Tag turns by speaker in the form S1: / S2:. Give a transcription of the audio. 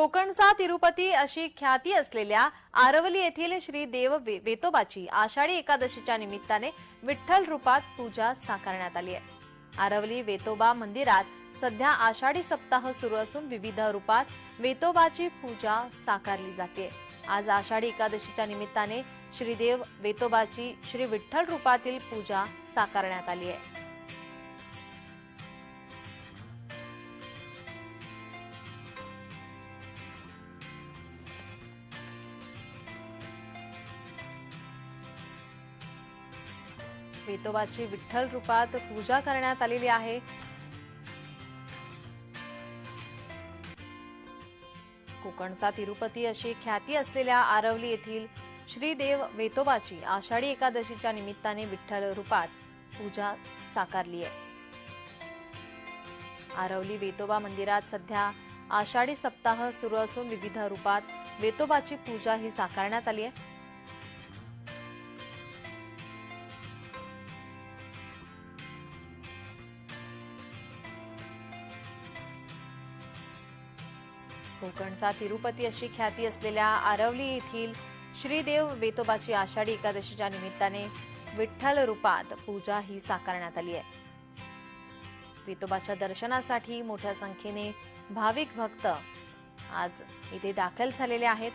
S1: कोकणचा तिरुपती अशी ख्याती असलेल्या आरवली येथील श्री देव वे- वेतोबाची आषाढी एकादशीच्या निमित्ताने विठ्ठल रूपात पूजा साकारण्यात आली आहे. आरवली वेतोबा मंदिरात सध्या आषाढी सप्ताह सुरू असून विविध रूपात वेतोबाची पूजा साकारली जाते. आज आषाढी एकादशीच्या निमित्ताने श्रीदेव वेतोबाची श्री विठ्ठल रूपातील पूजा साकारण्यात आली आहे. वेतोबाची विठ्ठल रूपात पूजा करण्यात आलेली आहे. कोकणचा तिरुपती अशी ख्याती असलेल्या आरवली येथील श्रीदेव वेतोबाची आषाढी एकादशीच्या निमित्ताने विठ्ठल रूपात पूजा साकारली आहे. आरवली वेतोबा मंदिरात सध्या आषाढी सप्ताह सुरू असून विविध रूपात वेतोबाची पूजा ही साकारण्यात आली आहे. कोकणचा तिरुपती अशी ख्याती असलेल्या आरवली येथील श्रीदेव वेतोबाची आषाढी एकादशीच्या निमित्ताने विठ्ठल रूपात पूजा ही साकारण्यात आली आहे. वेतोबाच्या दर्शनासाठी मोठ्या संख्येने भाविक भक्त आज इथे दाखल झालेले आहेत.